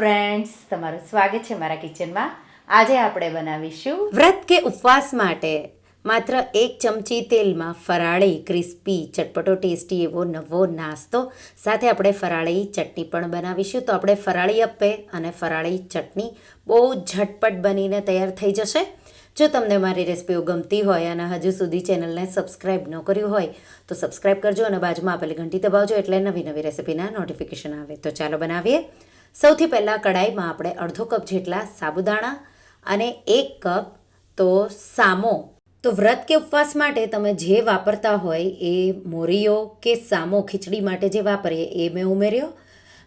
Friends તમારું સ્વાગત છે મારા કિચનમાં આજે આપણે બનાવીશું વ્રત કે ઉપવાસ માટે. માત્ર એક ચમચી તેલમાં ફરાળી ક્રિસ્પી ચટપટો ટેસ્ટી એવો નવો નાસ્તો. સાથે આપણે ફરાળી ચટણી પણ બનાવીશું. તો આપણે ફરાળી અપ્પે અને ફરાળી ચટણી બહુ ઝટપટ બનીને તૈયાર થઈ જશે. જો તમને મારી રેસિપીઓ ગમતી હોય અને હજુ સુધી ચેનલને સબસ્ક્રાઇબ ન કર્યું હોય, તો સબસ્ક્રાઇબ કરજો અને બાજુમાં આપેલી ઘંટી દબાવજો એટલે નવી નવી રેસિપીના નોટિફિકેશન આવે. તો ચાલો બનાવીએ. સૌથી પહેલાં કડાઈમાં આપણે અડધો કપ જેટલા સાબુદાણા અને એક કપ તો સામો. તો વ્રત કે ઉપવાસ માટે તમે જે વાપરતા હોય એ મોરીઓ કે સામો ખીચડી માટે જે વાપરીએ એ મેં ઉમેર્યો.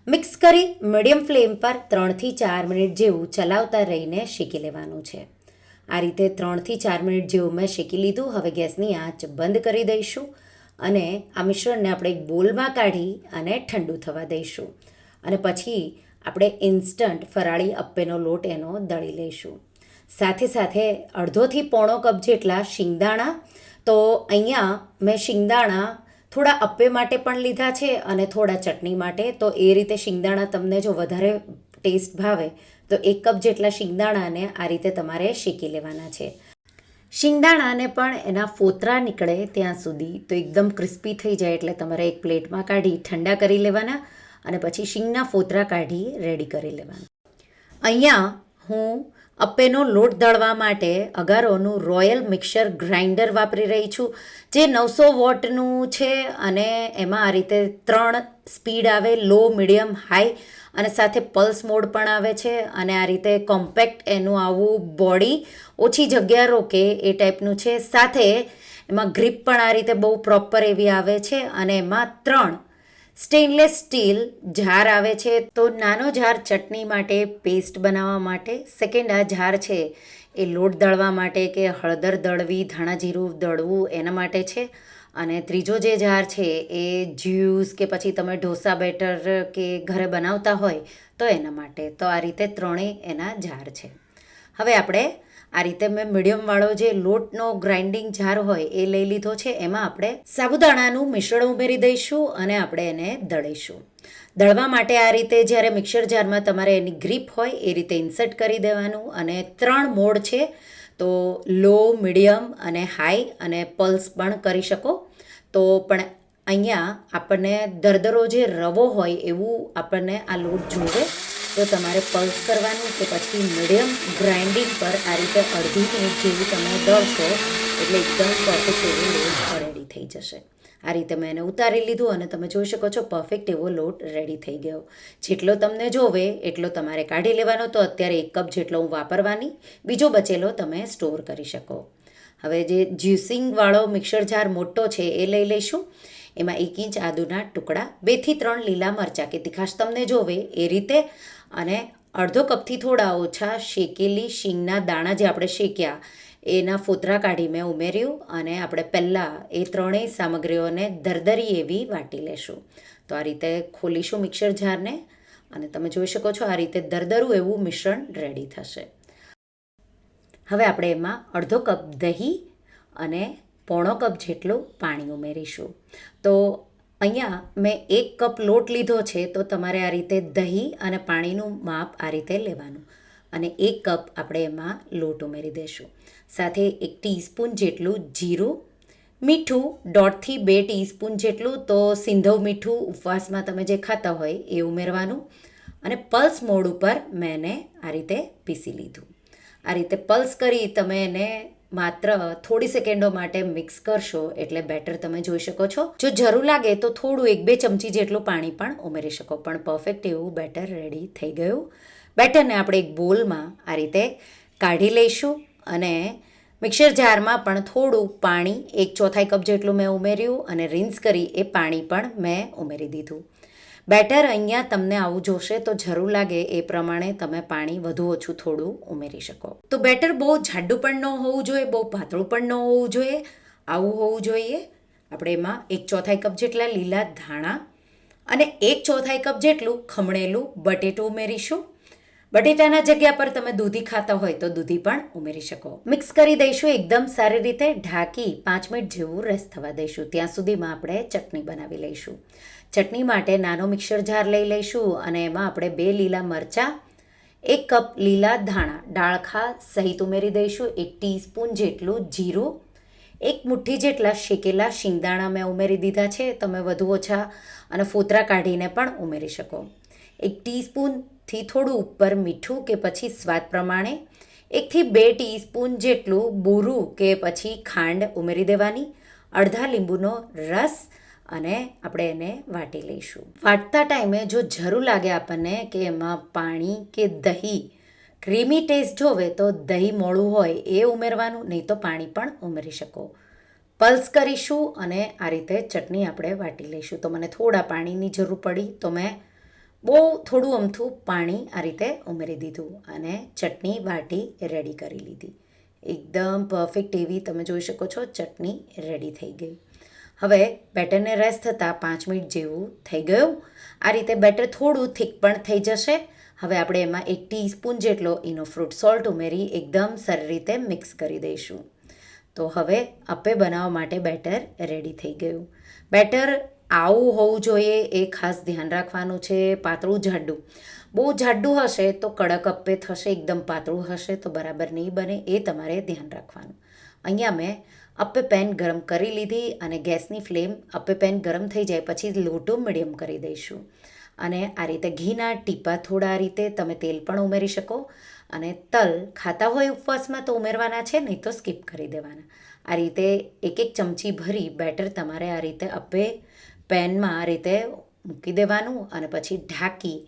મિક્સ કરી મીડિયમ ફ્લેમ પર ત્રણથી ચાર મિનિટ જેવું ચલાવતા રહીને શેકી લેવાનું છે. આ રીતે ત્રણથી ચાર મિનિટ જેવું મેં શેકી લીધું. હવે ગેસની આંચ બંધ કરી દઈશું અને આ મિશ્રણને આપણે એક બોલમાં કાઢી અને ઠંડુ થવા દઈશું. અને પછી આપણે ઇન્સ્ટન્ટ ફરાળી અપ્પેનો લોટ એનો દળી લઈશું. સાથે સાથે અડધોથી પોણો કપ જેટલા શિંગદાણા, તો અહીંયા મેં શિંગદાણા થોડા અપ્પે માટે પણ લીધા છે અને થોડા ચટણી માટે. તો એ રીતે શિંગદાણા તમને જો વધારે ટેસ્ટ ભાવે, તો એક કપ જેટલા શિંગદાણાને આ રીતે તમારે શેકી લેવાના છે. શિંગદાણાને પણ એના ફોતરા નીકળે ત્યાં સુધી. તો એકદમ ક્રિસ્પી થઈ જાય એટલે તમારે એક પ્લેટમાં કાઢી ઠંડા કરી લેવાના. અને પછી શીંગના ફોતરા કાઢી રેડી કરી લેવાનું. અહીંયા હું અપ્પેનો લોટ દળવા માટે અગારોનું રોયલ મિક્સર ગ્રાઇન્ડર વાપરી રહી છું, જે નવસો વોટનું છે અને એમાં આ રીતે ત્રણ સ્પીડ આવે, લો, મીડિયમ, હાઈ અને સાથે પલ્સ મોડ પણ આવે છે અને આ રીતે કોમ્પેક્ટ એનું આવું બોડી ઓછી જગ્યા રોકે એ ટાઈપનું છે. સાથે એમાં ગ્રીપ પણ આ રીતે બહુ પ્રોપર એવી આવે છે અને એમાં ત્રણ સ્ટેનલેસ સ્ટીલ જાર આવે છે. તો નાનો જાર ચટણી માટે પેસ્ટ બનાવવા માટે સેકન્ડ આ જાર છે. એ લોટ દળવા માટે કે હળદર દળવી ધાણા જીરું દળવું એના માટે છે. અને ત્રીજો જે જાર છે એ જ્યુસ કે પછી તમે ઢોસા, બેટર કે ઘરે બનાવતા હોય તો એના માટે. તો આ રીતે ત્રણેય એના જાર છે. હવે આપણે આ રીતે મેં મીડિયમવાળો જે લોટનો ગ્રાઇન્ડિંગ જાર હોય એ લઈ લીધો છે, એમાં આપણે સાબુદાણાનું મિશ્રણ ઉમેરી દઈશું અને આપણે એને દળીશું. દળવા માટે આ રીતે જ્યારે મિક્સર જારમાં તમારે એની ગ્રીપ હોય એ રીતે ઇન્સર્ટ કરી દેવાનું અને ત્રણ મોડ છે, તો લો, મીડિયમ અને હાઈ અને પલ્સ પણ કરી શકો. તો પણ અહીંયા આપણને દરદરો જે રવો હોય એવું આપણને આ લોટ જોવે. તો તમારે પલ્સ કરવાનું કે પછી મીડિયમ ગ્રાઇન્ડિંગ પર આ રીતે અડધી મિનિટ જેવી તમે દળશો, એટલે એકદમ પરફેક્ટ એવો લોટ રેડી થઈ જશે. આ રીતે મેં એને ઉતારી લીધું અને તમે જોઈ શકો છો પરફેક્ટ એવો લોટ રેડી થઈ ગયો. જેટલો તમને જોવે, એટલો તમારે કાઢી લેવાનો. તો અત્યારે એક કપ જેટલો હું વાપરવાની, બીજો બચેલો તમે સ્ટોર કરી શકો. હવે જે જ્યુસિંગવાળો મિક્સર જાર મોટો છે, એ લઈ લઈશું. એમાં એક ઇંચ આદુના ટુકડા, બેથી ત્રણ લીલા મરચાં કે તીખાશ તમને જોવે એ રીતે. અને અડધો કપથી થોડા ઓછા શેકેલી શીંગના દાણા જે આપણે શેક્યા, એના ફોતરા કાઢી મેં ઉમેર્યું અને આપણે પહેલાં એ ત્રણેય સામગ્રીઓને દરદરી એવી વાટી લેશું. તો આ રીતે ખોલીશું મિક્સર જારને અને તમે જોઈ શકો છો આ રીતે દરદરું એવું મિશ્રણ રેડી થશે. હવે આપણે એમાં અડધો કપ દહીં અને પોણો કપ જેટલું પાણી ઉમેરીશું. તો અહીંયા મેં એક કપ લોટ લીધો છે, તો તમારે આ રીતે દહીં અને પાણીનું માપ આ રીતે લેવાનું. અને એક કપ આપણે એમાં લોટ ઉમેરી દઈશું સાથે એક ટીસ્પૂન જેટલું જીરું, મીઠું, દોઢથી બે ટીસ્પૂન જેટલું તો સિંધવ મીઠું ઉપવાસમાં તમે જે ખાતા હોય એ ઉમેરવાનું. અને પલ્સ મોડ ઉપર મેં એને આ રીતે પીસી લીધું. આ રીતે પલ્સ કરી તમે એને માત્ર થોડી સેકન્ડો માટે મિક્સ કરશો એટલે બેટર તમે જોઈ શકો છો. જો જરૂર લાગે તો થોડું એક બે ચમચી જેટલું પાણી પણ ઉમેરી શકો. પણ પરફેક્ટ એવું બેટર રેડી થઈ ગયું. બેટરને આપણે એક બોલમાં આ રીતે કાઢી લઈશું અને મિક્સર જારમાં પણ થોડું પાણી, એક ચોથાઈ કપ જેટલું મેં ઉમેર્યું અને રિન્સ કરી એ પાણી પણ મેં ઉમેરી દીધું. બેટર અહીંયા તમને આવું જોશે તો જરૂર લાગે એ પ્રમાણે તમે પાણી વધુ ઓછું થોડું ઉમેરી શકો. તો બેટર બહુ જાડું પણ ન હોવું જોઈએ, બહુ પાતળું પણ ન હોવું જોઈએ, આવું હોવું જોઈએ. આપણે એમાં એક ચોથાઈ કપ જેટલા લીલા ધાણા અને એક ચોથાઈ કપ જેટલું ખમણેલું બટેટું ઉમેરીશું. બટેટાના જગ્યા પર તમે દૂધી ખાતા હોય તો દૂધી પણ ઉમેરી શકો. મિક્સ કરી દઈશું, એકદમ સારી રીતે ઢાંકી પાંચ મિનિટ જેવું રેસ્ટ થવા દઈશું. ત્યાં સુધીમાં આપણે ચટણી બનાવી લઈશું. ચટણી માટે નાનો મિક્સર જાર લઈ લઈશું અને એમાં આપણે બે લીલા મરચાં, એક કપ લીલા ધાણા ડાળખા સહિત ઉમેરી દઈશું, એક ટીસ્પૂન જેટલું જીરું, એક મુઠ્ઠી જેટલા શેકેલા શિંગદાણા મેં ઉમેરી દીધા છે, તમે વધુ ઓછા અને ફોતરા કાઢીને પણ ઉમેરી શકો. એક ટીસ્પૂનથી થોડું ઉપર મીઠું કે પછી સ્વાદ પ્રમાણે, એકથી બે ટીસ્પૂન જેટલું બોરું કે પછી ખાંડ ઉમેરી દેવાની, અડધા લીંબુનો રસ અને આપણે એને વાટી લઈશું. વાટતા ટાઈમે જો જરૂર લાગે આપણને કે એમાં પાણી કે દહીં, ક્રીમી ટેસ્ટ જોવે તો દહીં મોળું હોય એ ઉમેરવાનું, નહીં તો પાણી પણ ઉમેરી શકો. પલ્સ કરીશું અને આ રીતે ચટણી આપણે વાટી લઈશું. તો મને થોડા પાણીની જરૂર પડી, તો મેં બહુ થોડું અમથું પાણી આ રીતે ઉમેરી દીધું અને ચટણી વાટી રેડી કરી લીધી. એકદમ પરફેક્ટ એવી તમે જોઈ શકો છો ચટણી રેડી થઈ ગઈ. હવે બેટરને રેસ્ટ થતાં પાંચ મિનિટ જેવું થઈ ગયું. આ રીતે બેટર થોડું થીક પણ થઈ જશે. હવે આપણે એમાં એક ટીસ્પૂન જેટલો એનો ફ્રૂટ સોલ્ટ ઉમેરી એકદમ સારી રીતે મિક્સ કરી દઈશું. તો હવે અપ્પે બનાવવા માટે બેટર રેડી થઈ ગયું. બેટર આવું હોવું જોઈએ, એ ખાસ ધ્યાન રાખવાનું છે, પાતળું જાડું. બહુ જાડું હશે તો કડક અપ્પે થશે, એકદમ પાતળું હશે તો બરાબર નહીં બને, એ તમારે ધ્યાન રાખવાનું. અહીંયા મેં અપ્પે પેન ગરમ કરી લીધી અને ગેસની ફ્લેમ અપ્પે પેન ગરમ થઈ જાય પછી લોટો મીડિયમ કરી દઈશું. અને આ રીતે ઘીના ટીપા થોડા આ રીતે તમે તેલ પણ ઉમેરી શકો અને તલ ખાતા હોય ઉપવાસમાં તો ઉમેરવાના છે, નહીં તો સ્કીપ કરી દેવાના. આ રીતે એક એક ચમચી ભરી બેટર તમારે આ રીતે અપ્પે પેનમાં આ રીતે મૂકી દેવાનું અને પછી ઢાંકી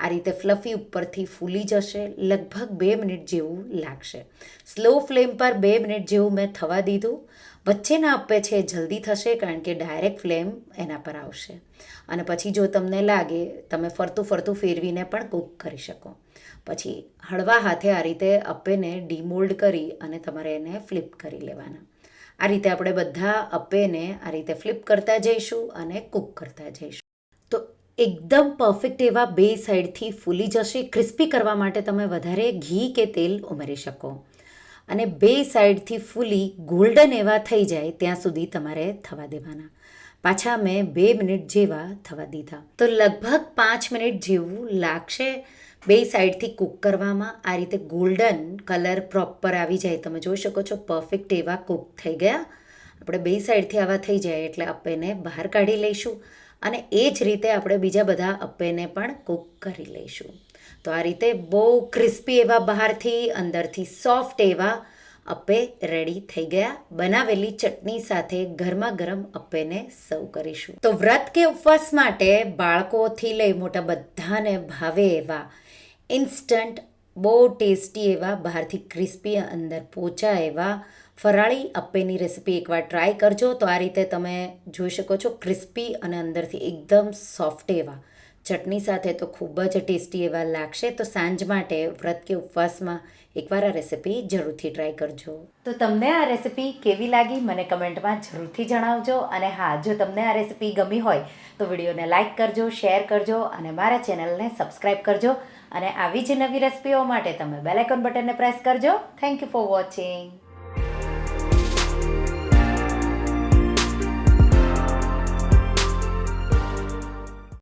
આ રીતે ફ્લફી ઉપરથી ફૂલી જશે લગભગ બે મિનિટ જેવું લાગશે. સ્લો ફ્લેમ પર બે મિનિટ જેવું મેં થવા દીધું. વચ્ચેના અપ્પે છે જલ્દી થશે કારણ કે ડાયરેક્ટ ફ્લેમ એના પર આવશે. અને પછી જો તમને લાગે, તમે ફરતું ફરતું ફેરવીને પણ કૂક કરી શકો. પછી હળવા હાથે આ રીતે અપ્પેને ડીમોલ્ડ કરી અને તમારે એને ફ્લિપ કરી લેવાના. આ રીતે આપણે બધા અપ્પેને આ રીતે ફ્લિપ કરતા જઈશું અને કૂક કરતા જઈશું. એકદમ પરફેક્ટ એવા બે સાઈડથી ફૂલી જશે. ક્રિસ્પી કરવા માટે તમે વધારે ઘી કે તેલ ઉમેરી શકો. અને બે સાઈડથી ફૂલી ગોલ્ડન એવા થઈ જાય ત્યાં સુધી તમારે થવા દેવાના. પાછા મેં બે મિનિટ જેવા થવા દીધા. તો લગભગ પાંચ મિનિટ જેવું લાગશે બે સાઈડથી કૂક કરવામાં. આ રીતે ગોલ્ડન કલર પ્રોપર આવી જાય. તમે જોઈ શકો છો પરફેક્ટ એવા કૂક થઈ ગયા. આપણે બે સાઈડથી આવા થઈ જાય એટલે આપણે એને બહાર કાઢી લઈશું. અને એ જ રીતે આપણે બીજા બધા અપ્પેને પણ કૂક કરી લઈશું. તો આ રીતે બહુ ક્રિસ્પી એવા બહારથી, અંદરથી સોફ્ટ એવા અપ્પે રેડી થઈ ગયા. બનાવેલી ચટણી સાથે ગરમા ગરમ અપ્પેને સર્વ કરીશું. તો વ્રત કે ઉપવાસ માટે બાળકોથી લઈ મોટા બધાને ભાવે એવા ઇન્સ્ટન્ટ બહુ ટેસ્ટી એવા બહારથી ક્રિસ્પી અંદર પોચા એવા ફરાળી અપ્પેની રેસીપી એકવાર ટ્રાય કરજો. તો આ રીતે તમે જોઈ શકો છો ક્રિસ્પી અને અંદરથી એકદમ સોફ્ટ એવા. ચટણી સાથે તો ખૂબ જ ટેસ્ટી એવા લાગશે. તો સાંજ માટે વ્રત કે ઉપવાસમાં એકવાર આ રેસીપી જરૂરથી ટ્રાય કરજો. તો તમને આ રેસીપી કેવી લાગી મને કમેન્ટમાં જરૂરથી જણાવજો. અને હા, જો તમને આ રેસીપી ગમી હોય તો વિડીયોને લાઇક કરજો શેર કરજો અને મારા ચેનલને સબસ્ક્રાઈબ કરજો. અને આવી જ નવી રેસિપીઓ માટે તમે બેલેકોન બટનને પ્રેસ કરજો. Thank you for watching